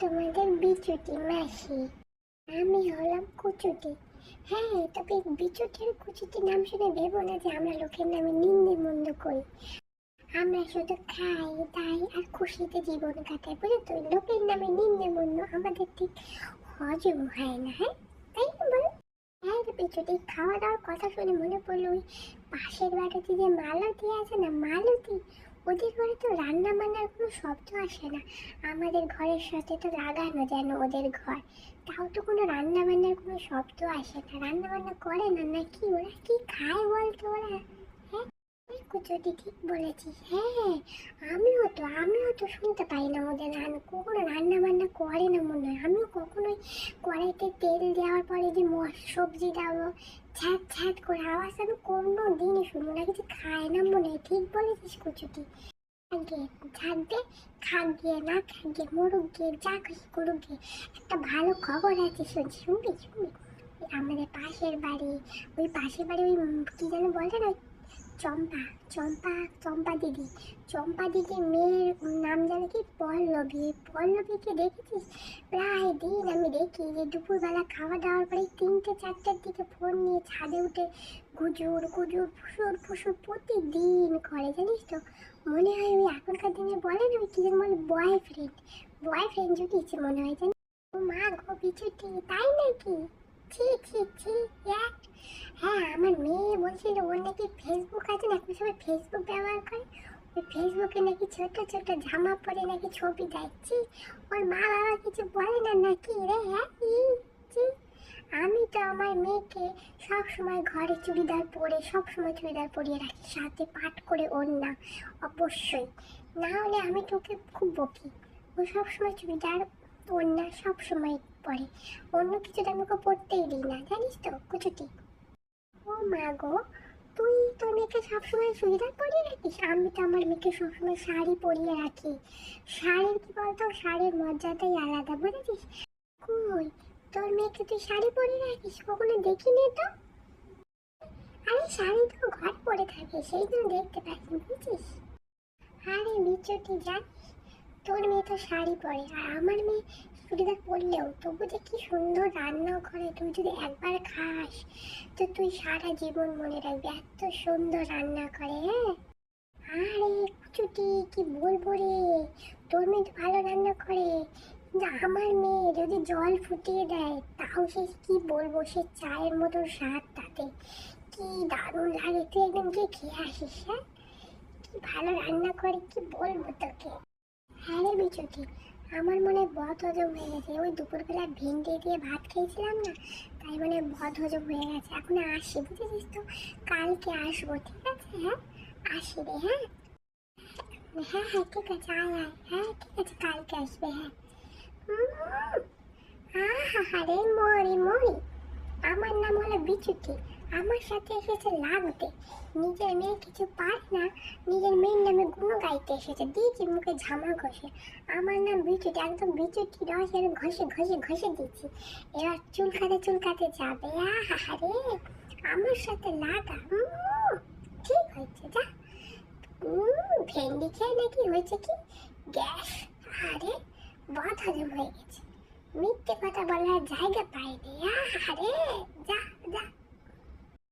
তোমাদের বিচুটি, মাসি। আমি হলাম কুচুটি। হ্যাঁ তবে বিচুটি আর কুচুটি নাম শুনে ভেবো না যে আমরা লোকের নামে নিন্দে মন্দ করি। আমরা শুধু খাই তাই আর খুশিতে জীবন কাটাই, বুঝলি তো? লোকের নামে নিন্দে মন্দ আমাদের ঠিক হজম হয় না হ্যাঁ? তাই না বলো? হ্যাঁ বিচুটি, খাওয়া দাওয়ার কথা শুনে মনে পড়ল ওই পাশের বাড়িতে যে মালতী আছে না, মালতী? ওদের ঘরে তো রান্না বান্নার কোনো শব্দ আসে না। আমাদের ঘরের সাথে তো লাগানো যেন ওদের ঘর। তাও তো কোনো রান্না বান্নার কোনো শব্দ আসে না। রান্না বান্না করে না নাকি? ওরা কি খায় বলতো ওরা? হ্যাঁ? কুচুটি ঠিক হ্যাঁ আমিও তো, আমিও তো শুনতে পাই না ওদের রান্না কখনো রান্না বান্না করে না মনে হয়। আমিও কখনোই কড়াইতে তেল দেওয়ার পরে যে সবজি দেওয়া ছ্যাঁত ছ্যাঁত করে আওয়াজ আমি কোনো দিনই শুনব না, কিছু খায় না মনে হয়। ঠিক বলেছিস কুচুটি। আগে থাকবে খাক গিয়ে না খাক গিয়ে মরুক গিয়ে যা খুশি করুক গিয়ে একটা ভালো খবর আছে, শুনছি, শুনবি শুনবি? আমাদের পাশের বাড়ি, ওই পাশের বাড়ি ওই কি যেন বলে না চম্পা চম্পা চম্পা দিদি। চম্পা দিদির মেয়ের নাম জানে কি? পল্লবী। পল্লবীকে দেখেছিস? প্রায় দিন আমি দেখি যে দুপুরবেলা খাওয়া দাওয়ার পরে তিনটে, চারটের দিকে ফোন নিয়ে ছাদে উঠে গুজুর গুজুর, ফুসুর ফুসুর প্রতিদিন করে, জানিস তো? মনে হয় ওই এখনকার দিনে বলে না, ওই কি যেন বলে বয়ফ্রেন্ড বয়ফ্রেন্ড জুটিয়েছে মনে হয় জানি ও মা গো বিছুটি তাই নাকি? ছি ছি ছি এক হ্যাঁ আমার মেয়ে বলছিল, ওর নাকি ফেসবুক আছে না, এখন সবাই ফেসবুক ব্যবহার করে। ওই ফেসবুকে নাকি ছোট ছোট জামা পরে নাকি ছবি দেখছি। ওর মা বাবা কিছু বলে না নাকি রে হ্যাঁ। আমি তো আমার মেয়েকে সব সময় ঘরে চুড়িদার পরে, সব সময় চুড়িদার পরিয়ে রাখি, সাথে পাট করে ওর না অবশ্যই। না হলে আমি তোকে খুব বকি। ও সব সময় চুড়িদার ওর না সব সময় পরে অন্য কিছু তো আমি পড়তেই দিই না, জানিস তো কুচুটি ও মা গো, তুই তোর মেয়েকে সবসময় চুড়িদার পরিয়ে রাখিস? আমি তো আমার মেয়েকে সবসময় শাড়ি পরিয়ে রাখি। শাড়ির কি বলতো? শাড়ির মর্যাদাই আলাদা, বুঝেছিস? কই, তোর মেয়েকে তুই শাড়ি পরিয়ে রাখিস? কখনো দেখিনি তো? আরে শাড়ি তো ঘর পরে থাকে, সেই জন্য দেখতে পাচ্ছি বুঝছিস? আরে বিচুটি জানিস? তোর মেয়ে তো শাড়ি পরে, আর আমার মেয়ে চুড়িদার পরলেও তবু যে কি সুন্দর রান্না করে তুই যদি একবার খাস, তো তুই সারা জীবন মনে রাখবি এত সুন্দর রান্না করে হ্যাঁ? আরে কুচুটি, কি বলব রে? তোর মেয়ে তো ভালো রান্না করে কিন্তু আমার মেয়ে যদি জল ফুটিয়ে দেয়, তাও সে কি বলব সে চায়ের মতো স্বাদ তাতে। কি দারুণ লাগে, তুই একদম গিয়ে খেয়ে আসিস হ্যাঁ? কি ভালো রান্না করে কি বলব তোকে? হ্যাঁ রে বিচুটি আমার মনে বদ হজম হয়ে গেছে। ওই দুপুরবেলা ভিন্ডি দিয়ে ভাত খেয়েছিলাম না, তাই মানে বদ হজম হয়ে গেছে। এখন আসি, বুঝেছিস তো? কালকে আসব, ঠিক আছে? হ্যাঁ? আসি রে হ্যাঁ? হ্যাঁ হ্যাঁ ঠিক আছে, আয় আয়। হ্যাঁ ঠিক আছে, কালকে আসবে হ্যাঁ। আহা রে মরি মরি। আমার নাম হলো বিচুটি আমার সাথে এসেছে লাগতে নিজের মেয়ে কিছু পারে না, নিজের মেয়ের নামে গুণ গাইতে এসেছে। দিয়েছি মুখে ঝামা ঘষে। আমার নাম বিচুটি, একদম বিচুটি রস এর ঘষে ঘষে ঘষে দিচ্ছি এবার চুলকাতে চুলকাতে যাবে। আহা রে, আমার সাথে লাগা। ঠিক হয়েছে, যা। ভেন্ডি খেয়ে নাকি হয়েছে কি? গ্যাস। আরে বদ হজম হয়ে গেছে। মিথ্যে কথা বলার জায়গা পাইনি। আরে যা যা।